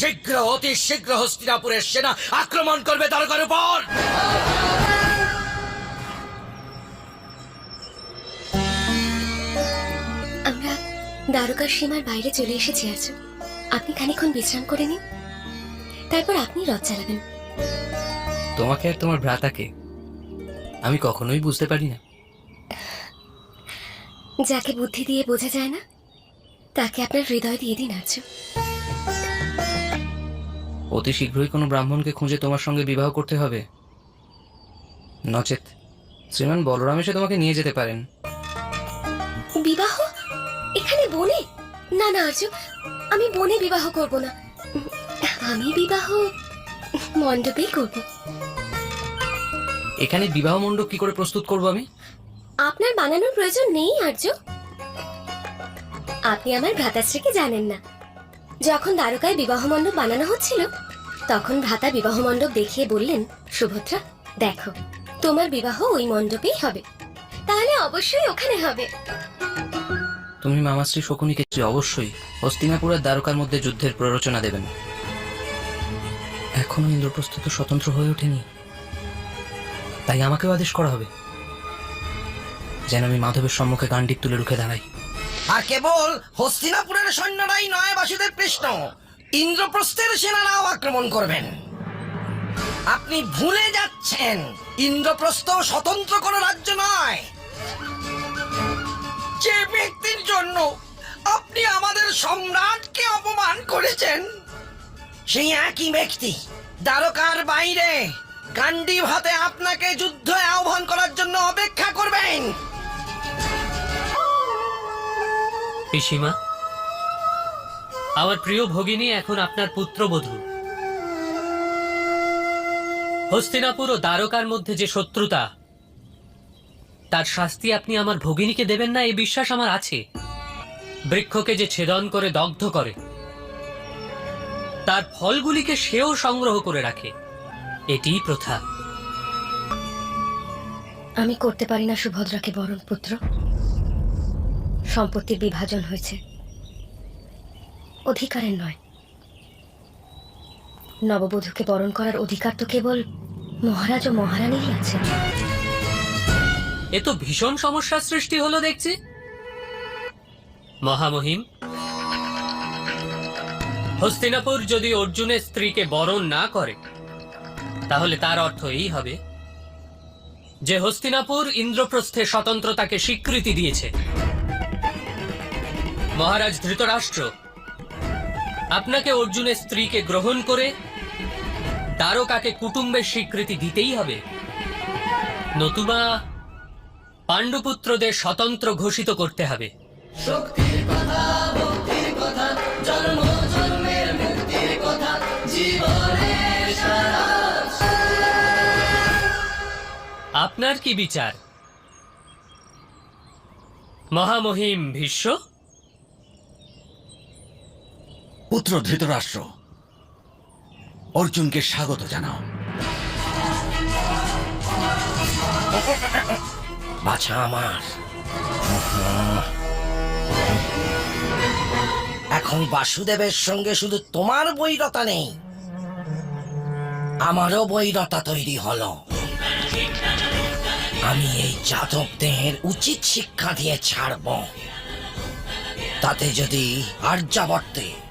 শীঘ্র অতি শীঘ্র হস্তিনাপুরের সেনা আক্রমণ করবে দ্বারকার উপর! আমরা দ্বারকার সীমার বাইরে চলে এসেছি আজ। আপনি খানিক্ষণ বিশ্রাম করে নিন। তারপর আপনি রথ চালাবেন। তোমাকে আর তোমার ভ্রাতাকে আমি কখনোই বুঝতে পারি না। যাকে বুদ্ধি দিয়ে বোঝা যায় না তাকে আপনার হৃদয় দিয়ে দিন আজ। অতি শীঘ্রই কোনো ব্রাহ্মণকে খুঁজে তোমার সঙ্গে বিবাহ করতে হবে। নচেত শ্রীমান বলরাম এসে তোমাকে নিয়ে যেতে পারেন। বিবাহ? এখানে বনে? না না আর্য আমি বনে বিবাহ করব না। আমি বিবাহ মণ্ডপেই করব। এখানে বিবাহ মণ্ডপ কি করে প্রস্তুত করব আমি? আপনার বানানোর প্রয়োজন নেই আর্য। আপনি আমার ভ্রাতাশ্রীকে জানেন না। যখন দ্বারকায় বিবাহ মণ্ডপ বানানো হচ্ছিল, তখন ভ্রাতা বিবাহ মণ্ডপ দেখিয়ে বললেন, সুভদ্রা, দেখো, তোমার বিবাহ ওই মণ্ডপেই হবে। তাহলে অবশ্যই ওখানে হবে। তুমি মামাশ্রী শকুনিকে অবশ্যই হস্তিনাপুর আর দ্বারকার মধ্যে যুদ্ধের প্ররোচনা দেবেন। এখনও ইন্দ্রপ্রস্থ তো স্বতন্ত্র হয়ে ওঠেনি। তাই আমাকেও আদেশ করা হবে। যেন আমি মাধবের সম্মুখে গান্ডিক তুলে রুখে দাঁড়াই। আর কেবল হস্তিনাপুরের সৈন্যরাই নয় কৃষ্ণ ইন্দ্রপ্রস্থের সেনারাও আক্রমণ করবেন। আপনি ভুলে যাচ্ছেন, ইন্দ্রপ্রস্থ স্বতন্ত্র কোনো রাজ্য নয়। যে ব্যক্তির জন্য আপনি আমাদের সম্রাটকে অপমান করেছেন, সেই একই ব্যক্তি, দ্বারকার বাইরে, কান্ডি ভাতে আপনাকে যুদ্ধে আহ্বান করার জন্য অপেক্ষা করবেন। পিসিমা, আমার প্রিয় ভগিনী এখন আপনার পুত্রবধূ। হস্তিনাপুর ও দ্বারকার মধ্যে যে শত্রুতা, তার শাস্তি আপনি আমার ভগিনীকে দেবেন না, এই বিশ্বাস আমার আছে। বৃক্ষকে যে ছেদন করে, দগ্ধ করে, তার ফলগুলিকে সেও সংগ্রহ করে রাখে, এটিই প্রথা। আমি করতে পারি না সুভদ্রাকে বরণ, পুত্র। সম্পত্তির বিভাজন হয়েছে। অধিকারের নয়। নববধূকে বরণ করার অধিকার তো কেবল মহারাজ ও মহারানীরই আছে। এ তো ভীষণ সমস্যার সৃষ্টি হলো দেখছি। মহামহিম, হস্তিনাপুর যদি অর্জুনের স্ত্রীকে বরণ না করে, তাহলে তার অর্থ এই হবে যে হস্তিনাপুর ইন্দ্রপ্রস্থে স্বতন্ত্রতাকে স্বীকৃতি দিয়েছে। মহারাজ ধৃতরাষ্ট্র আপনাকে অর্জুনের স্ত্রীকে গ্রহণ করে দ্বারকাকে কুটুম্বের স্বীকৃতি দিতেই হবে। নতুবা পাণ্ডুপুত্রদের স্বতন্ত্র ঘোষিত করতে হবে। আপনার কি বিচার? মহামহিম ভীষ্ম? পুত্র ধৃতরাষ্ট্র। অর্জুনকে স্বাগত জানাও। বাছা আমার। এখন বাসুদেবের সঙ্গে শুধু তোমার বৈরতা নেই। আমারও বৈরতা তৈরি হলো। আমি এই যাদবদের উচিত শিক্ষা দিয়ে ছাড়ব। তাতে যদি আর্যাবর্তে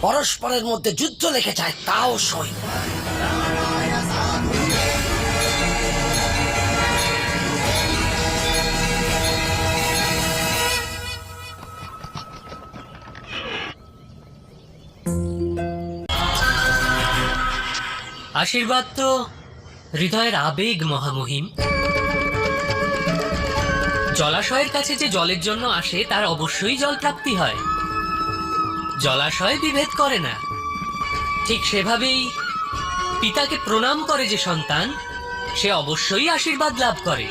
পরস্পরের মধ্যে যুদ্ধ লেগে যায় তাও সই আশীর্বাদ তো হৃদয়ের আবেগ, মহামহিম। জলাশয়ের কাছে যে জলের জন্য আসে, তার অবশ্যই জল প্রাপ্তি হয়। জলাশয় বিভেদ করে না। ঠিক সেভাবেই পিতাকে প্রণাম করে যে সন্তান সে অবশ্যই আশীর্বাদ লাভ করে।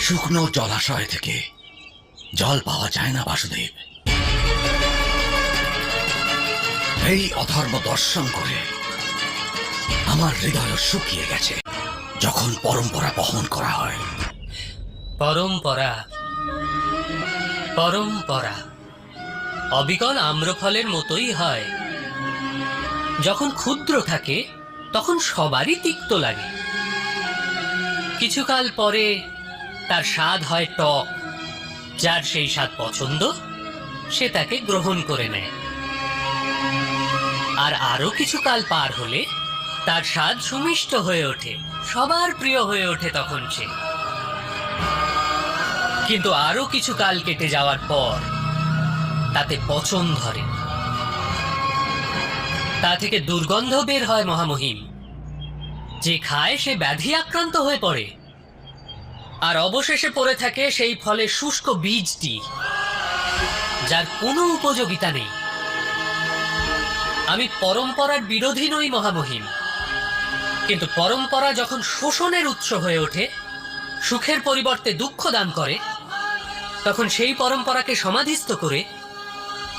শুকনো জলাশয় থেকে জল পাওয়া যায় না বাসুদেব। এই অধর্ম দর্শন করে আমার হৃদয় শুকিয়ে গেছে যখন পরম্পরা বহন করা হয়। পরম্পরা পরম্পরা। অবিকল আম্রফলের মতোই হয়। যখন ক্ষুদ্র থাকে, তখন সবারই তিক্ত লাগে। কিছুকাল পরে তার স্বাদ হয় টক, যার সেই স্বাদ পছন্দ, সে তাকে গ্রহণ করে নেয়। আর আরও কিছুকাল পার হলে তার স্বাদ সুমিষ্ট হয়ে ওঠে, সবার প্রিয় হয়ে ওঠে তখন সে। কিন্তু আরও কিছু কাল কেটে যাওয়ার পর তাতে পচন ধরে তা থেকে দুর্গন্ধ বের হয় মহামহিম। যে খায় সে ব্যাধি আক্রান্ত হয়ে পড়ে। আর অবশেষে পড়ে থাকে সেই ফলে শুষ্ক বীজটি, যার কোনো উপযোগিতা নেই। আমি পরম্পরার বিরোধী নই মহামহিম। কিন্তু পরম্পরা যখন শোষণের উৎস হয়ে ওঠে, সুখের পরিবর্তে দুঃখ দান করে, তখন সেই পরম্পরাকে সমাধিস্থ করে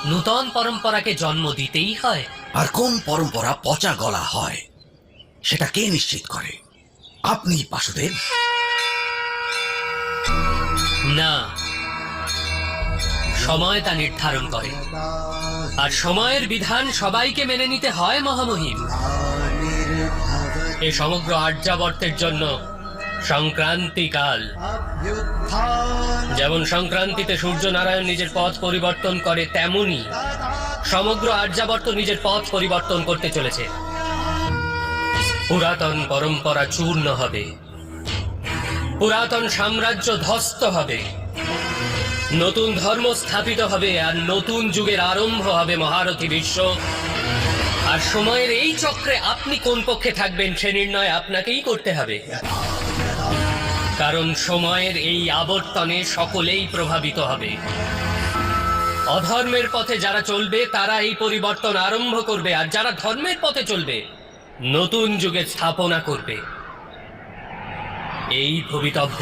নূতন পরম্পরাকে জন্ম দিতেই হয়। আর কোন পরম্পরা পচা গলা হয় সেটা কে নিশ্চিত করে? আপনি বাসুদেব? না। সময় তা নির্ধারণ করে। আর সময়ের বিধান সবাইকে মেনে নিতে হয় মহামহিম। এ সমগ্র আর্যাবর্তের জন্য সংক্রান্তিকাল। যেমন সংক্রান্তিতে সূর্য নারায়ণ নিজের পথ পরিবর্তন করে, তেমনি সমগ্র আর্যাবর্ত নিজের পথ পরিবর্তন করতে চলেছে। পুরাতন পরম্পরা চূর্ণ হবে। পুরাতন সাম্রাজ্য ধ্বস্ত হবে। নতুন ধর্ম স্থাপিত হবে আর নতুন যুগের আরম্ভ হবে মহারথী বিশ্ব। আর সময়ের এই চক্রে আপনি কোন পক্ষে থাকবেন সে নির্ণয় আপনাকেই করতে হবে। কারণ সময়ের এই আবর্তনে সকলেই প্রভাবিত হবে। অধর্মের পথে যারা চলবে, তারা এই পরিবর্তন আরম্ভ করবে, আর যারা ধর্মের পথে চলবে, নতুন যুগে স্থাপনা করবে। এই ভবিতব্য।